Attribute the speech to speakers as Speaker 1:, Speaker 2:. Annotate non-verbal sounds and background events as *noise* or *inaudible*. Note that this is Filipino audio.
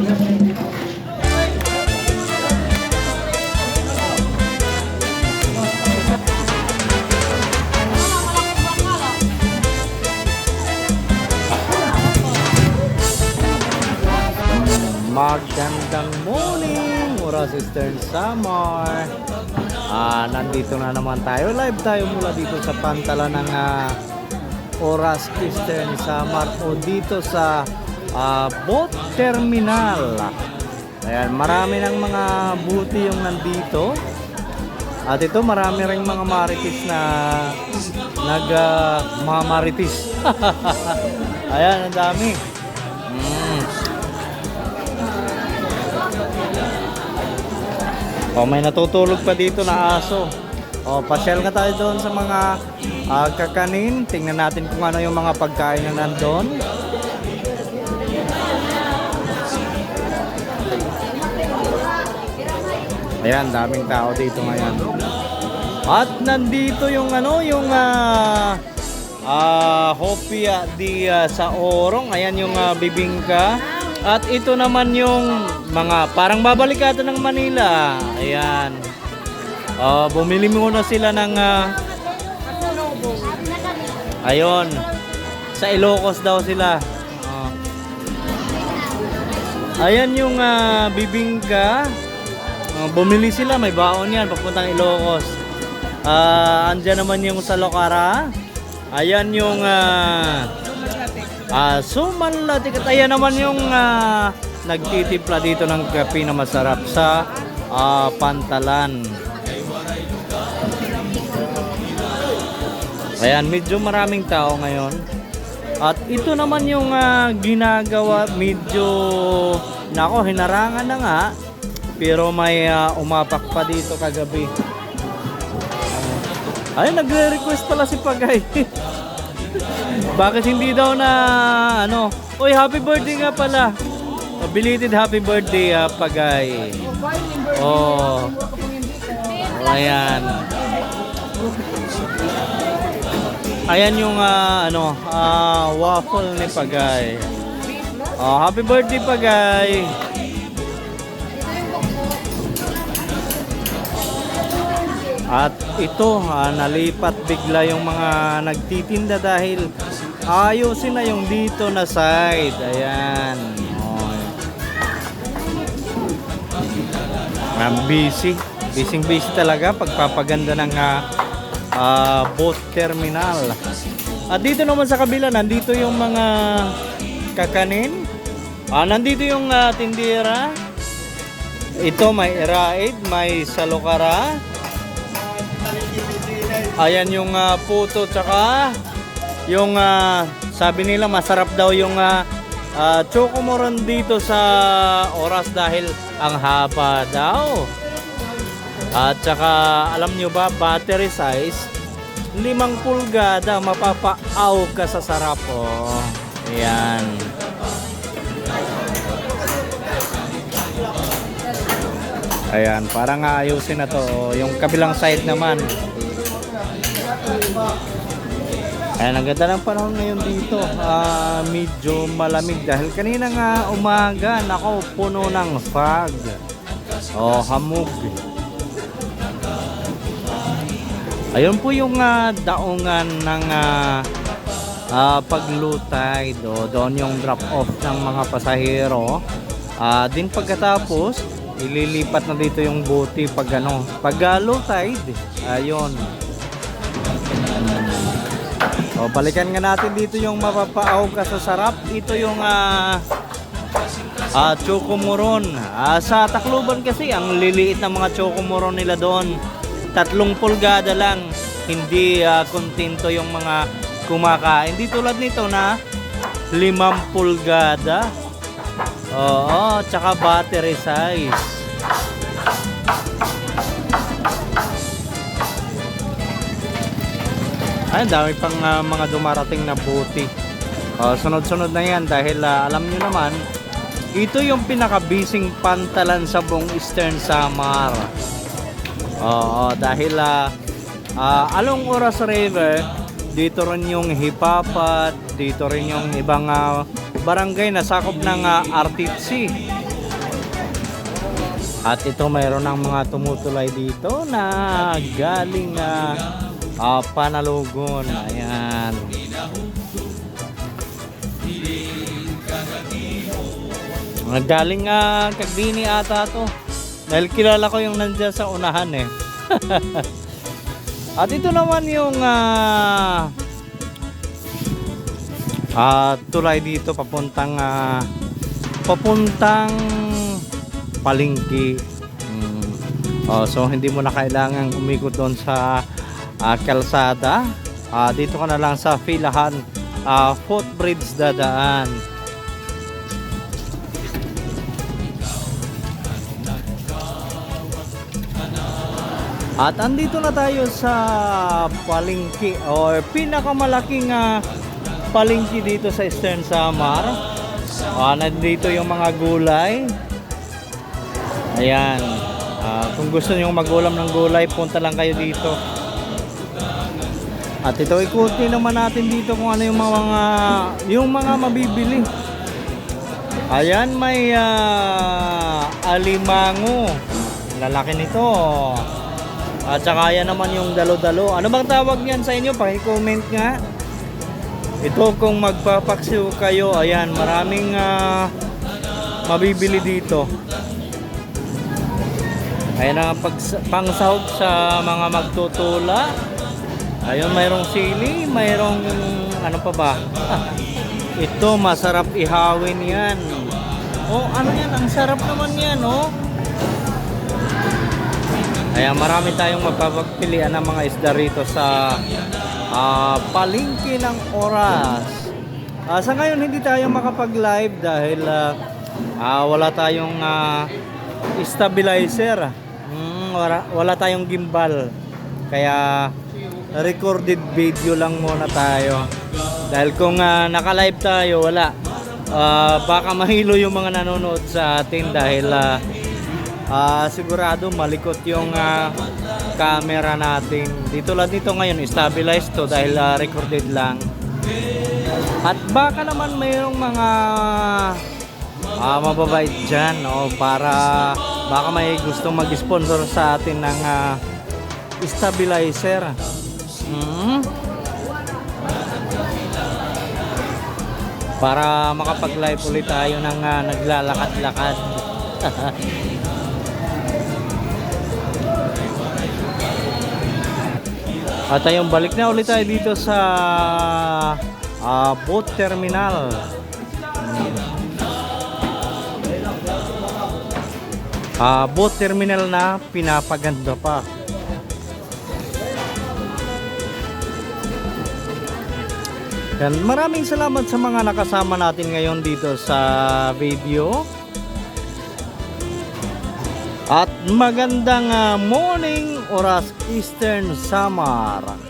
Speaker 1: Magandang morning, oras Eastern Samar. Ah, nandito na naman tayo. Live tayo mula dito sa pantala ng ah, oras Eastern Samar o dito sa ah, boat terminal. Ayan, marami ng mga buti yung nandito. At ito marami ring mga marites na nag ah, mamarites. *laughs* Ayan, ang dami. Mm. O, may natutulog pa dito na aso. O, pasyal ka tayo doon sa mga ah, kakanin. Tingnan natin kung ano yung mga pagkain na nandun. Ayan, daming tao dito ngayon. At nandito yung ano, yung ah ah hopia di ah, sa orong. Ayan yung ah, bibingka. At ito naman yung mga parang babalik ata ng Manila. Ayan. Ah, bumili muna sila ng ah, Ayun. Sa Ilocos daw sila. Ah. Ayan yung ah, bibingka. Ah, bumili sila, may baon yan papuntang Ilocos. Ah, andyan naman yung sa Locara. Ayan yung ah ah suman latik at ayan naman yung ah, nagtitimpla dito ng kape na masarap sa ah, Pantalan. Ayan, medyo maraming tao ngayon. At ito naman yung ah, ginagawa, medyo nako hinarangan na nga. Pero may ah, umapak pa dito kagabi. Ay, nagre-request pala si Pagay. *laughs* Bakit hindi daw na ano? Uy, happy birthday nga pala. A belated happy birthday, ah, Pagay. Oh. Ayan. Ayan yung ah, ano, ah, waffle ni Pagay. Oh, happy birthday Pagay. At ito, ah, nalipat bigla yung mga nagtitinda dahil ayusin na yung dito na side. Ayan. Oh. Ang busy. Busy busy talaga pagpapaganda ng ah, ah, boat terminal. At dito naman sa kabila, nandito yung mga kakanin. Ah, nandito yung ah, tindira. Ito may iraid, may salokara. Ayan yung ah, puto tsaka yung ah, sabi nila masarap daw yung uh, chocomoron dito sa oras dahil ang haba daw. At saka alam nyo ba battery size limang pulgada mapapaaw ka sa sarap oh. Ayan. Ayan, parang ayusin na to. Yung kabilang side naman. Ayan, ang ganda ng panahon ngayon dito. Ah, medyo malamig dahil kanina nga umaga, nako, puno ng fog. Oh, hamog. Ayun po yung ah, daungan ng ah, ah, paglutay. Do, doon yung drop off ng mga pasahero. Ah, din pagkatapos, ililipat na dito yung bote pag ano, pag ah, low tide. Ayun. O, balikan nga natin dito yung mapapaaw ka sa sarap. Ito yung ah ah, chocomoron. Ah, sa Tacloban kasi, ang liliit ng mga chocomoron nila doon. Tatlong pulgada lang. Hindi ah, kontento yung mga kumakain. Hindi tulad nito na limang pulgada. Oo, tsaka battery size. Ay, dami pang ah, mga dumarating na buti. Oh, sunod-sunod na yan dahil ah, alam nyo naman, ito yung pinaka-bising pantalan sa buong Eastern Samar. Oo, dahil ah, ah, Along Oras River, dito rin yung Hipapat, dito rin yung ibang ah, barangay na sakop ng uh, RTC. At ito mayroon ng mga tumutulay dito na galing ah, ah, Panalugon. Ayan. Galing nga Kagbini ata to. Dahil kilala ko yung nandiyan sa unahan eh. *laughs* At ito naman yung ah ah, tulay dito papuntang ah, papuntang palingki. Mm. Oh, so hindi mo na kailangan umikot doon sa ah, kalsada. Ah, dito ka na lang sa Filahan ah, footbridge dadaan. At andito na tayo sa palengke or pinakamalaking ah, palengke dito sa Eastern Samar. Ah, nandito yung mga gulay. Ayan. Ah, kung gusto niyo magulam ng gulay, punta lang kayo dito. At ito ikuti naman natin dito kung ano yung mga yung mga mabibili. Ayan, may ah, alimango. Lalaki nito. At saka yan naman yung dalo-dalo. Ano bang tawag niyan sa inyo? Paki-comment nga. Ito kung magpapaksiw kayo, ayan, maraming ah, mabibili dito. Ayan ang pags- pangsahog sa mga magtutula. Ayun, mayroong sili, mayroong ano pa ba? *laughs* Ito, masarap ihawin yan. Oh, ano yan? Ang sarap naman yan, oh. Kaya marami tayong magpapagpilian ng mga isda rito sa ah, palengke ng oras. Ah, sa ngayon hindi tayo makapag-live dahil ah, ah, wala tayong ah, stabilizer. Mm, wala, wala tayong gimbal. Kaya recorded video lang muna tayo. Dahil kung ah, naka-live tayo, wala. Ah, baka mahilo yung mga nanonood sa atin dahil ah, Ah, sigurado malikot yung ah, camera natin. Dito lang dito ngayon, stabilized to dahil ah, recorded lang. At baka naman mayroong mga ah, mababait dyan, no, para baka may gustong mag-sponsor sa atin ng ah, stabilizer. Hmm? Para makapag-live ulit tayo ng ah, naglalakad-lakad. *laughs* At ayun, balik na ulit tayo dito sa ah, boat terminal. Ah, boat terminal na pinapaganda pa. Yan, maraming salamat sa mga nakasama natin ngayon dito sa video. At magandang ah, morning oras Eastern Samar.